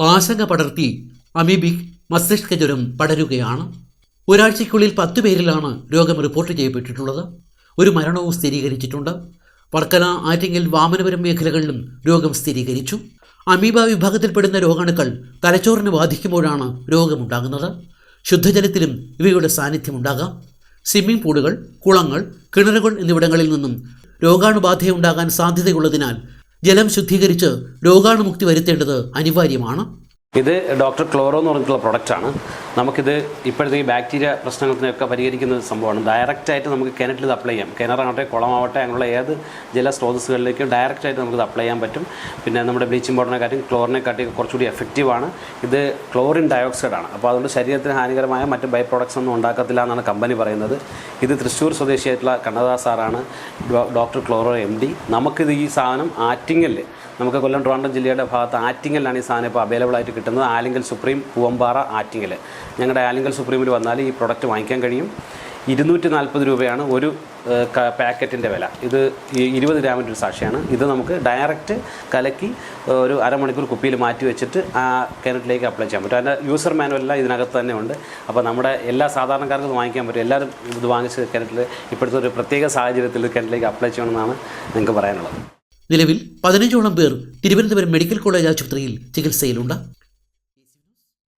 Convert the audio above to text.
ആശങ്ക പടർത്തി അമീബിക് മസ്തിഷ്ക ജ്വരം പടരുകയാണ്. ഒരാഴ്ചയ്ക്കുള്ളിൽ പത്ത് പേരിലാണ് രോഗം റിപ്പോർട്ട് ചെയ്യപ്പെട്ടിട്ടുള്ളത്. ഒരു മരണവും സ്ഥിരീകരിച്ചിട്ടുണ്ട്. വർക്കല ആറ്റിങ്ങൽ വാമനപുരം മേഖലകളിലും രോഗം സ്ഥിരീകരിച്ചു. അമീബ വിഭാഗത്തിൽപ്പെടുന്ന രോഗാണുക്കൾ തലച്ചോറിന് ബാധിക്കുമ്പോഴാണ് രോഗമുണ്ടാകുന്നത്. ശുദ്ധജലത്തിലും ഇവയുടെ സാന്നിധ്യമുണ്ടാകാം. സ്വിമ്മിംഗ് പൂളുകൾ കുളങ്ങൾ കിണറുകൾ എന്നിവിടങ്ങളിൽ നിന്നും രോഗാണുബാധയുണ്ടാകാൻ സാധ്യതയുള്ളതിനാൽ ജലം ശുദ്ധീകരിച്ച് രോഗാണുമുക്തി വരുത്തേണ്ടത് അനിവാര്യമാണ്. ഇത് ഡോക്ടർ ക്ലോറോ എന്ന് പറഞ്ഞിട്ടുള്ള പ്രൊഡക്റ്റാണ് നമുക്കിത് ഇപ്പോഴത്തെ ഈ ബാക്ടീരിയ പ്രശ്നങ്ങൾക്കൊക്കെ പരിഹരിക്കുന്ന സംഭവമാണ്. ഡയറക്റ്റായിട്ട് നമുക്ക് കിണറ്റിൽ ഇത് അപ്ലൈ ചെയ്യാം. കിണറാവട്ടെ കുളമാവട്ടെ അങ്ങനെയുള്ള ഏത് ജല സ്രോതസ്സുകളിലേക്കും ഡയറക്റ്റായിട്ട് ഇത് അപ്ലൈ ചെയ്യാൻ പറ്റും. പിന്നെ നമ്മുടെ ബ്ലീച്ചിങ് ക്ലോറിനെ കാട്ടി കുറച്ചുകൂടി എഫക്റ്റീവാണ് ഇത് ക്ലോറിൻ ഡയോക്സൈഡ് ആണ്. അപ്പോൾ അതുകൊണ്ട് ശരീരത്തിന് ഹാനികരമായ മറ്റ് ബൈ പ്രോഡക്ട്സ് ഒന്നും ഉണ്ടാക്കത്തില്ല എന്നാണ് കമ്പനി പറയുന്നത്. ഇത് തൃശ്ശൂർ സ്വദേശിയായിട്ടുള്ള കണ്ണദാസ് സാറാണ് ഡോക്ടർ ക്ലോറോ എം ഡി നമുക്കിത് ഈ സാധനം ആറ്റിങ്ങലിൽ നമുക്ക് കൊല്ലം ട്രിവാൻഡ്രം ജില്ലയുടെ ഭാഗത്ത് ആറ്റിങ്ങലിലാണ് ഈ സാധനം ഇപ്പോൾ അവൈലബിൾ ആയിട്ട് കിട്ടുന്നത്. ആലിങ്കൽ സുപ്രീം പൂവമ്പാറ ആറ്റിങ്ങൽ. ഞങ്ങളുടെ ആലിങ്കൽ സുപ്രീമിൽ വന്നാൽ ഈ പ്രൊഡക്റ്റ് വാങ്ങിക്കാൻ കഴിയും. ഇരുന്നൂറ്റി നാൽപ്പത് രൂപയാണ് ഒരു പാക്കറ്റിന്റെ വില. ഇത് ഇരുപത് ഗ്രാമിന്റെ ഒരു സാക്ഷിയാണ്. ഇത് നമുക്ക് ഡയറക്റ്റ് കലക്കി ഒരു അരമണിക്കൂർ കുപ്പിയിൽ മാറ്റി വെച്ചിട്ട് ആ കിണറ്റിലേക്ക് അപ്ലൈ ചെയ്യാൻ പറ്റും. അതിന്റെ യൂസർ മാനുവലെല്ലാം ഇതിനകത്ത് തന്നെ ഉണ്ട്. അപ്പോൾ നമ്മുടെ എല്ലാ സാധാരണക്കാർക്കും ഇത് വാങ്ങിക്കാൻ പറ്റും. എല്ലാവരും ഇത് വാങ്ങിച്ച് കിണറ്റിൽ ഇപ്പോഴത്തെ ഒരു പ്രത്യേക സാഹചര്യത്തിൽ കിണറ്റിലേക്ക് അപ്ലൈ ചെയ്യണമെന്നാണ് നിങ്ങൾക്ക് പറയാനുള്ളത്. നിലവിൽ പതിനഞ്ചോളം പേർ തിരുവനന്തപുരം മെഡിക്കൽ കോളേജ് ആശുപത്രിയിൽ ചികിത്സയിലുണ്ട്.